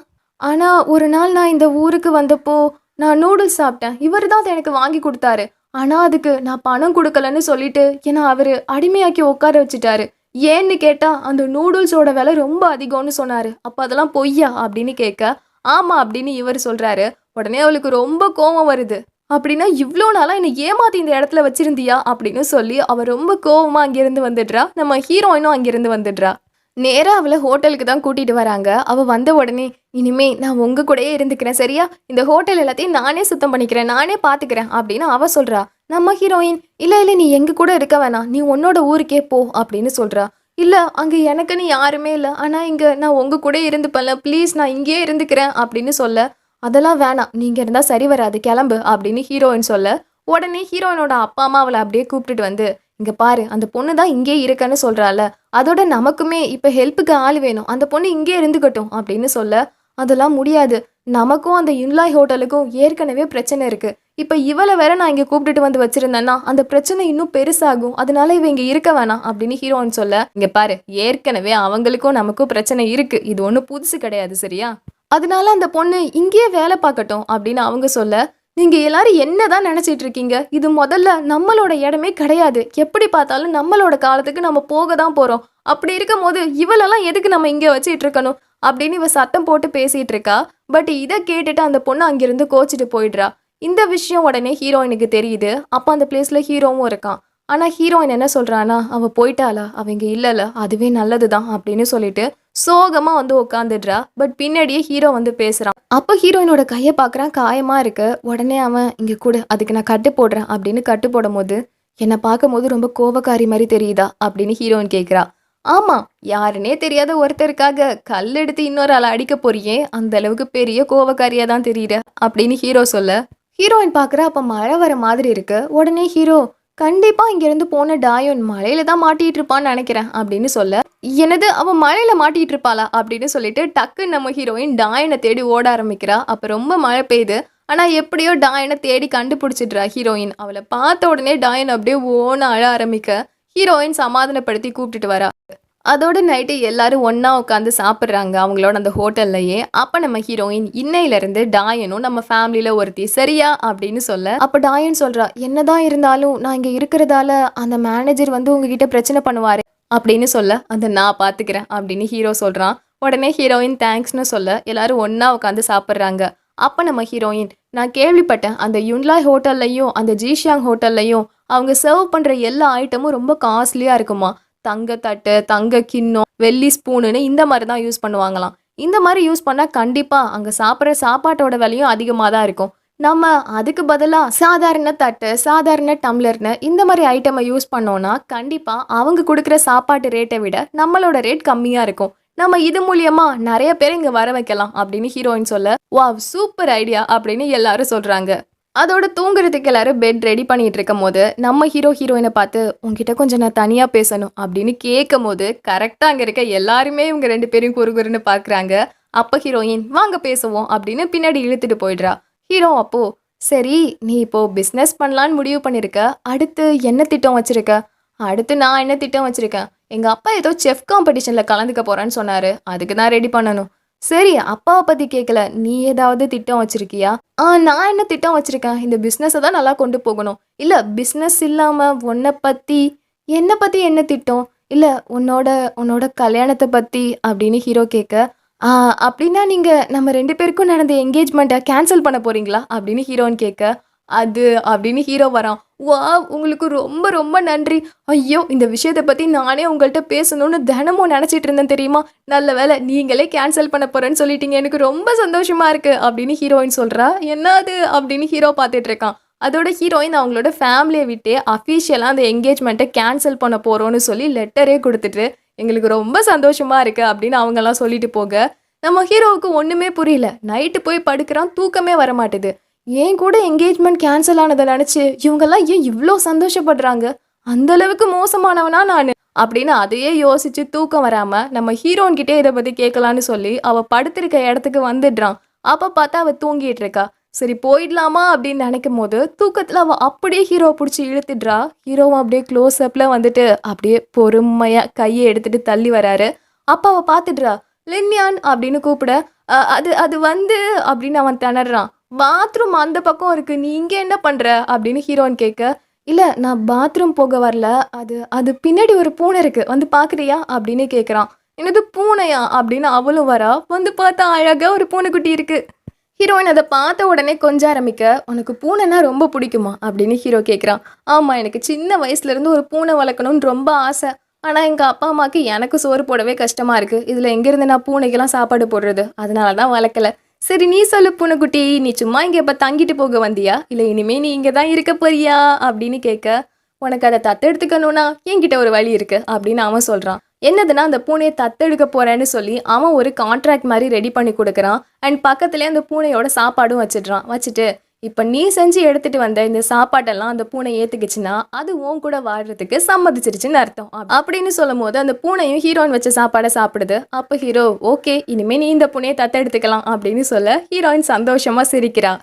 ஆனால் ஒரு நாள் நான் இந்த ஊருக்கு வந்தப்போ நான் நூடுல்ஸ் சாப்பிட்டேன். இவர் தான் அதை எனக்கு வாங்கி கொடுத்தாரு. ஆனால் அதுக்கு நான் பணம் கொடுக்கலன்னு சொல்லிட்டு ஏன்னா அவர் அடிமையாக்கி உட்கார வச்சுட்டாரு. ஏன்னு கேட்டால் அந்த நூடுல்ஸோட விலை ரொம்ப அதிகம்னு சொன்னார். அப்போ அதெல்லாம் பொய்யா? அப்படின்னு கேட்க ஆமாம் அப்படின்னு இவர் சொல்கிறாரு உடனே அவளுக்கு ரொம்ப கோவம் வருது. அப்படின்னா இவ்வளோ நாளாக என்னை ஏமாத்தி இந்த இடத்துல வச்சிருந்தியா? அப்படின்னு சொல்லி அவள் ரொம்ப கோவமாக அங்கேருந்து வந்துடுறா. நம்ம ஹீரோயினும் அங்கேருந்து வந்துடுறா. நேராக அவளை ஹோட்டலுக்கு தான் கூட்டிகிட்டு வராங்க. அவள் வந்த உடனே இனிமே நான் உங்க கூடயே இருந்துக்கிறேன் சரியா? இந்த ஹோட்டல் எல்லாத்தையும் நானே சுத்தம் பண்ணிக்கிறேன் நானே பார்த்துக்கிறேன் அப்படின்னு அவள் சொல்கிறா நம்ம ஹீரோயின் இல்லை இல்லை நீ எங்கள் கூட இருக்க வேணாம். நீ உன்னோட ஊருக்கே போ அப்படின்னு சொல்கிறா இல்லை அங்கே எனக்குன்னு யாருமே இல்லை. ஆனால் இங்கே நான் உங்க கூட இருந்துப்பல ப்ளீஸ் நான் இங்கேயே இருந்துக்கிறேன் அப்படின்னு சொல்ல. அதெல்லாம் வேணாம். நீங்கள் இருந்தால் சரி வராது. கிளம்பு அப்படின்னு ஹீரோயின் சொல்ல. உடனே ஹீரோயினோட அப்பா அம்மா அவளை அப்படியே கூப்பிட்டுட்டு வந்து இங்கே பாரு அந்த பொண்ணு தான் இங்கே இருக்கன்னு சொல்கிறாள் அதோட நமக்குமே இப்போ ஹெல்ப்புக்கு ஆள் வேணும். அந்த பொண்ணு இங்கே இருந்துக்கட்டும் அப்படின்னு சொல்ல அதெல்லாம் முடியாது. நமக்கும் அந்த இன்லாய் ஹோட்டலுக்கும் ஏற்கனவே பிரச்சனை இருக்குது இப்போ இவளை வேற நான் இங்கே கூப்பிட்டுட்டு வந்து வச்சிருந்தேன்னா அந்த பிரச்சனை இன்னும் பெருசாகும். அதனால இவ இங்கே இருக்க வேணாம் அப்படின்னு ஹீரோன்னு சொல்ல இங்கே பாரு ஏற்கனவே அவங்களுக்கும் நமக்கும் பிரச்சனை இருக்குது இது ஒன்றும் புதுசு கிடையாது சரியா? அதனால அந்த பொண்ணு இங்கேயே வேலை பார்க்கட்டும் அப்படின்னு அவங்க சொல்ல நீங்கள் எல்லாரும் என்னதான் நினச்சிட்டு இருக்கீங்க? இது முதல்ல நம்மளோட இடமே கிடையாது. எப்படி பார்த்தாலும் நம்மளோட காலத்துக்கு நம்ம போக தான் போகிறோம் அப்படி இருக்கும் போது இவளெல்லாம் எதுக்கு நம்ம இங்கே வச்சுட்டு இருக்கணும்? அப்படின்னு இவ சத்தம் போட்டு பேசிகிட்டு இருக்கா. பட் இதை கேட்டுட்டு அந்த பொண்ணு அங்கிருந்து கோச்சிட்டு போயிடுறா. இந்த விஷயம் உடனே ஹீரோயினுக்கு தெரியுது. அப்போ அந்த பிளேஸில் ஹீரோவும் இருக்கான். ஆனால் ஹீரோயின் என்ன சொல்றானா அவ போயிட்டாளா? அவங்க இல்லைல்ல அதுவே நல்லதுதான். அப்படின்னு சொல்லிட்டு சோகமாக வந்து உட்காந்துடுறா பட் பின்னாடியே ஹீரோ வந்து பேசுகிறான் அப்போ ஹீரோயினோட கையை பார்க்குறான் காயமாக இருக்கு. உடனே அவன் இங்கே கூட அதுக்கு நான் கட்டு போடுறேன் அப்படின்னு கட்டு போடும் போது என்னை பார்க்கும்போது ரொம்ப கோவக்காரி மாதிரி தெரியுதா? அப்படின்னு ஹீரோயின் கேட்குறா ஆமாம் யாருனே தெரியாத ஒருத்தருக்காக கல் எடுத்து இன்னொரு ஆளை அடிக்க போறியே அந்த அளவுக்கு பெரிய கோவக்காரியாக தான் தெரியுற அப்படின்னு ஹீரோ சொல்ல. ஹீரோயின் பார்க்குற அப்போ மழை வர மாதிரி இருக்கு. உடனே ஹீரோ கண்டிப்பாக இங்கேருந்து போன டாயோன் மழையில தான் மாட்டிட்டு இருப்பான்னு நினைக்கிறேன் அப்படின்னு சொல்ல எனது அவன் மழையில் மாட்டிகிட்டு இருப்பாளா? அப்படின்னு சொல்லிட்டு டக்கு நம்ம ஹீரோயின் டாயனை தேடி ஓட ஆரம்பிக்கிறா. அப்போ ரொம்ப மழை பெய்யுது. ஆனால் எப்படியோ டாயனை தேடி கண்டுபிடிச்சிடுறா ஹீரோயின் அவளை பார்த்த உடனே டாயன் அப்படியே ஓன அழ ஆரம்பிக்க ஹீரோயின் சமாதானப்படுத்தி கூப்பிட்டுட்டு வரா. அதோட நைட்டு எல்லாரும் ஒன்றா உட்காந்து சாப்பிட்றாங்க அவங்களோட அந்த ஹோட்டல்லையே. அப்போ நம்ம ஹீரோயின் இன்னையிலேருந்து டாயனும் நம்ம ஃபேமிலியில் ஒருத்தி சரியா? அப்படின்னு சொல்ல அப்போ டாயன் சொல்கிறா என்னதான் இருந்தாலும் நான் இங்கே இருக்கிறதால அந்த மேனேஜர் வந்து உங்ககிட்ட பிரச்சனை பண்ணுவார் அப்படின்னு சொல்ல அந்த நான் பார்த்துக்கிறேன் அப்படின்னு ஹீரோ சொல்கிறான் உடனே ஹீரோயின் தேங்க்ஸ்னு சொல்ல எல்லாரும் ஒன்றா உட்காந்து சாப்பிட்றாங்க. அப்போ நம்ம ஹீரோயின் நான் கேள்விப்பட்டேன் அந்த யுன்லாய் ஹோட்டல்லையும் அந்த ஜீஷியாங் ஹோட்டல்லையும் அவங்க சர்வ் பண்ணுற எல்லா ஐட்டமும் ரொம்ப காஸ்ட்லியாக இருக்குமா? தங்க தட்டு தங்க கிண்ணம் வெள்ளி ஸ்பூனுன்னு இந்த மாதிரி தான் யூஸ் பண்ணுவாங்களாம். இந்த மாதிரி யூஸ் பண்ணால் கண்டிப்பாக அங்கே சாப்பிட்ற சாப்பாட்டோட விலையும் அதிகமாக தான் இருக்கும். நம்ம அதுக்கு பதிலாக சாதாரண தட்டு சாதாரண டம்ளர்னு இந்த மாதிரி ஐட்டமை யூஸ் பண்ணோன்னா கண்டிப்பாக அவங்க கொடுக்குற சாப்பாட்டு ரேட்டை விட நம்மளோட ரேட் கம்மியாக இருக்கும். நம்ம இது மூலியமா நிறைய பேர் இங்கே வர வைக்கலாம் அப்படின்னு ஹீரோயின் சொல்ல வாவ் சூப்பர் ஐடியா அப்படின்னு எல்லாரும் சொல்கிறாங்க அதோட தூங்குறதுக்கு எல்லாரும் பெட் ரெடி பண்ணிட்டு இருக்கும் போது நம்ம ஹீரோ ஹீரோயினை பார்த்து உங்ககிட்ட கொஞ்சம் நான் தனியாக பேசணும் அப்படின்னு கேட்கும் போது கரெக்டாக அங்கே இருக்க எல்லாருமே இவங்க ரெண்டு பேரும் குறுகுறுன்னு பார்க்குறாங்க. அப்போ ஹீரோயின் வாங்க பேசுவோம் அப்படின்னு பின்னாடி இழுத்துட்டு போயிடுறா. ஹீரோ அப்போ சரி நீ இப்போ பிஸ்னஸ் பண்ணலான்னு முடிவு பண்ணியிருக்க அடுத்து என்ன திட்டம் வச்சிருக்க? அடுத்து நான் என்ன திட்டம் வச்சிருக்கேன்? எங்கள் அப்பா ஏதோ செஃப் காம்படிஷனில் கலந்துக்க போகிறேன்னு சொன்னாரு. அதுக்கு தான் ரெடி பண்ணணும். சரி அப்பாவை பற்றி கேட்கல நீ ஏதாவது திட்டம் வச்சிருக்கியா? ஆ நான் என்ன திட்டம் வச்சிருக்கேன்? இந்த பிஸ்னஸை தான் நல்லா கொண்டு போகணும். இல்லை பிஸ்னஸ் இல்லாமல் உன்னை பற்றி என்னை பற்றி என்ன திட்டம்? இல்லை உன்னோட உன்னோட கல்யாணத்தை பற்றி அப்படின்னு ஹீரோ கேட்க "ஆ, அப்படின்னா நீங்கள் நம்ம ரெண்டு பேருக்கும் நடந்த என்கேஜ்மெண்ட்டை கேன்சல் பண்ண போறீங்களா? அப்படின்னு ஹீரோன்னு கேட்க அது அப்படின்னு ஹீரோ வரான். வா உங்களுக்கு ரொம்ப ரொம்ப நன்றி. ஐயோ இந்த விஷயத்தை பற்றி நானே உங்கள்கிட்ட பேசணும்னு தினமும் நினச்சிட்டு இருந்தேன் தெரியுமா? நல்ல வேலை நீங்களே கேன்சல் பண்ண போகிறேன்னு சொல்லிட்டீங்க. எனக்கு ரொம்ப சந்தோஷமாக இருக்குது அப்படின்னு ஹீரோயின் சொல்கிறா என்னது அப்படின்னு ஹீரோ பார்த்துட்டு இருக்கான். அதோட ஹீரோயின் அவங்களோட ஃபேமிலியை விட்டு அஃபீஷியலாக அந்த என்கேஜ்மெண்ட்டை கேன்சல் பண்ண போகிறோன்னு சொல்லி லெட்டரே கொடுத்துட்டு எங்களுக்கு ரொம்ப சந்தோஷமாக இருக்குது அப்படின்னு அவங்கெல்லாம் சொல்லிட்டு போக. நம்ம ஹீரோவுக்கு ஒன்றுமே புரியல. நைட்டு போய் படுக்கிறான் தூக்கமே வர மாட்டுது ஏன் கூட என்கேஜ்மெண்ட் கேன்சல் ஆனதை நினச்சி இவங்கெல்லாம் ஏன் இவ்வளோ சந்தோஷப்படுறாங்க? அந்த அளவுக்கு மோசமானவனா நான்? அப்படின்னு அதையே யோசிச்சு தூக்கம் வராம நம்ம ஹீரோன்கிட்டே இதை பற்றி கேட்கலான்னு சொல்லி அவள் படுத்திருக்க இடத்துக்கு வந்துடுறான். அப்போ பார்த்தா அவள் தூங்கிட்டு இருக்கா. சரி போயிடலாமா அப்படின்னு நினைக்கும் போது தூக்கத்தில் அவள் அப்படியே ஹீரோ பிடிச்சி இழுத்துடுறா. ஹீரோவும் அப்படியே க்ளோஸ் வந்துட்டு அப்படியே பொறுமையாக கையை எடுத்துட்டு தள்ளி வராரு. அப்போ அவள் பார்த்துடுறா லின்யான் அப்படின்னு கூப்பிட அது அது வந்து அப்படின்னு அவன் திணறான். பாத்ரூம் அந்த பக்கம் இருக்கு. நீ இங்கே என்ன பண்ற? அப்படின்னு ஹீரோயின் கேட்க இல்லை நான் பாத்ரூம் போக வரல. அது அது பின்னாடி ஒரு பூனை இருக்கு. வந்து பார்க்குறியா? அப்படின்னு கேட்குறான். என்னது பூனையா? அப்படின்னு அவளும் வரா. வந்து பார்த்தா அழகாக ஒரு பூனைக்குட்டி இருக்கு. ஹீரோயின் அதை பார்த்த உடனே கொஞ்ச ஆரம்பிக்க உனக்கு பூனைனா ரொம்ப பிடிக்குமா? அப்படின்னு ஹீரோ கேட்குறான். ஆமாம் எனக்கு சின்ன வயசுலேருந்து ஒரு பூனை வளர்க்கணும்னு ரொம்ப ஆசை. ஆனால் எங்கள் அப்பா அம்மாவுக்கு எனக்கு சோறு போடவே கஷ்டமாக இருக்குது இதில் எங்கேருந்து நான் பூனைக்கெல்லாம் சாப்பாடு போடுறது? அதனால தான் வளர்க்கல. சரி நீ சொல்லு பூனைக்குட்டி நீ சும்மா இங்கே இப்போ தங்கிட்டு போக வந்தியா? இல்லை இனிமே நீ இங்கே தான் இருக்க போறியா? அப்படின்னு கேட்க உனக்கு அதை தத்தெடுத்துக்கணும்னா என்கிட்ட ஒரு வழி இருக்கு அப்படின்னு அவன் சொல்கிறான் என்னதுன்னா அந்த பூனையை தத்தெடுக்க போறேன்னு சொல்லி அவன் ஒரு கான்ட்ராக்ட் மாதிரி ரெடி பண்ணி கொடுக்குறான். அண்ட் பக்கத்துலேயே அந்த பூனையோட சாப்பாடும் வச்சிடுறான். வச்சுட்டு இப்போ நீ செஞ்சு எடுத்துட்டு வந்த இந்த சாப்பாட்டெல்லாம் அந்த பூனை ஏத்துக்குச்சுன்னா அது உன் கூட வாழ்றதுக்கு சம்மதிச்சிருச்சுன்னு அர்த்தம். அப்படின்னு சொல்லும் போது அந்த பூனையும் ஹீரோயின் வச்ச சாப்பாடை சாப்பிடுது. அப்போ ஹீரோ ஓகே இனிமே நீ இந்த பூனையை தத்தெடுத்துக்கலாம் அப்படின்னு சொல்ல ஹீரோயின் சந்தோஷமா சிரிக்கிறா.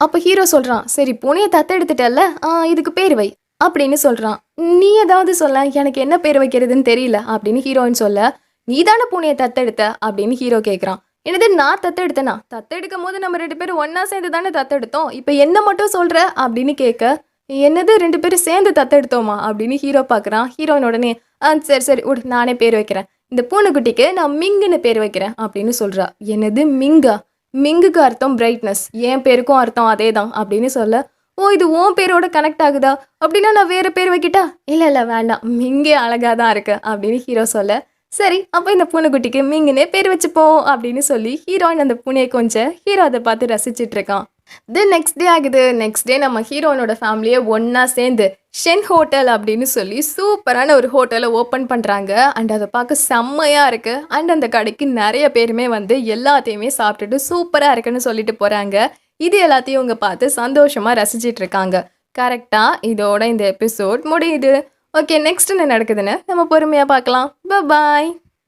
அப்போ ஹீரோ சொல்றான் சரி பூனையை தத்தெடுத்துட்டல்ல? ஆ இதுக்கு பேர் வை அப்படின்னு சொல்றான். நீ ஏதாவது சொல்ல எனக்கு என்ன பேர் வைக்கிறதுன்னு தெரியல அப்படின்னு ஹீரோயின் சொல்ல நீ தானே பூனையை தத்தெடுத்த அப்படின்னு ஹீரோ கேட்குறான் என்னது நான் தத்தெடுத்தேனா? தத்தெடுக்கும் போது நம்ம ரெண்டு பேரும் ஒன்றா சேர்ந்து தானே தத்தெடுத்தோம்? இப்போ என்ன மட்டும் சொல்கிற அப்படின்னு கேட்க என்னது ரெண்டு பேரும் சேர்ந்து தத்தெடுத்தோமா அப்படின்னு ஹீரோ பார்க்குறான் ஹீரோயின் உடனே ஆ சரி சரி உடு நானே பேர் வைக்கிறேன். இந்த பூனைக்குட்டிக்கு நான் மிங்குன்னு பேர் வைக்கிறேன் அப்படின்னு சொல்கிறா என்னது மிங்கா? மிங்குக்கு அர்த்தம் பிரைட்னஸ் என் பேருக்கும் அர்த்தம் அதே தான் அப்படின்னு சொல்ல ஓ இது உன் பேரோட கனெக்ட் ஆகுதா? அப்படின்னா நான் வேறு பேர் வைக்கிட்டா? இல்லை இல்லை வேண்டாம். மிங்கே அழகாக தான் இருக்கு அப்படின்னு ஹீரோ சொல்ல சரி அப்போ இந்த பூனைக்குட்டிக்கு மிங்குனே பேர் வச்சுப்போம் அப்படின்னு சொல்லி ஹீரோயின் அந்த பூனையை கொஞ்சம் ஹீரோ அதை பார்த்து ரசிச்சுட்டு இருக்கான். தென் நெக்ஸ்ட் டே ஆகுது. நெக்ஸ்ட் டே நம்ம ஹீரோனோட ஃபேமிலியை ஒன்றா சேர்ந்து ஷென் ஹோட்டல் அப்படின்னு சொல்லி சூப்பரான ஒரு ஹோட்டலை ஓப்பன் பண்ணுறாங்க அண்ட் அதை பார்க்க செம்மையாக இருக்குது அண்ட் அந்த கடைக்கு நிறைய பேருமே வந்து எல்லாத்தையுமே சாப்பிட்டுட்டு சூப்பராக இருக்குன்னு சொல்லிட்டு போகிறாங்க இது எல்லாத்தையும் இவங்க பார்த்து சந்தோஷமாக ரசிச்சிட்டு இருக்காங்க. கரெக்டாக இதோட இந்த எபிசோட் முடியுது. ஓகே நெக்ஸ்ட் என்ன நடக்குதுன்னு நம்ம பொறுமையாக பார்க்கலாம். பாய்